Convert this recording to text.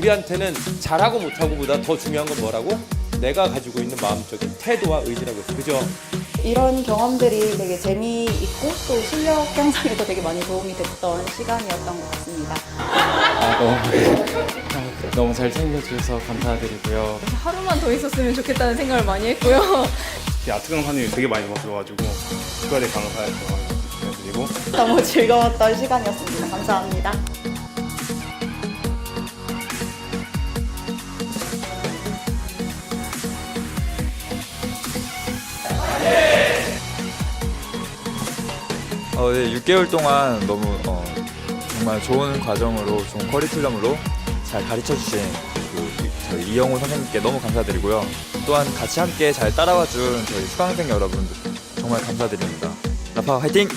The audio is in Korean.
우리한테는 잘하고 못하고보다 더 중요한 건 뭐라고? 내가 가지고 있는 마음적인 태도와 의지라고 했어. 그죠? 이런 경험들이 되게 재미있고 또 실력 향상에도 되게 많이 도움이 됐던 시간이었던 것 같습니다. 아, 너무, 너무 잘 챙겨주셔서 감사드리고요. 하루만 더 있었으면 좋겠다는 생각을 많이 했고요. 이 아트 강 사님이 되게 많이 그거에 대해 감사해서 드리고 너무 즐거웠던 시간이었습니다. 감사합니다. 어, 네, 6개월 동안 너무 어, 정말 좋은 과정으로 좋은 커리큘럼으로 잘 가르쳐 주신 그 저희 이영호 선생님께 너무 감사드리고요. 또한 같이 함께 잘 따라와 준 저희 수강생 여러분들 정말 감사드립니다. 라파 화이팅!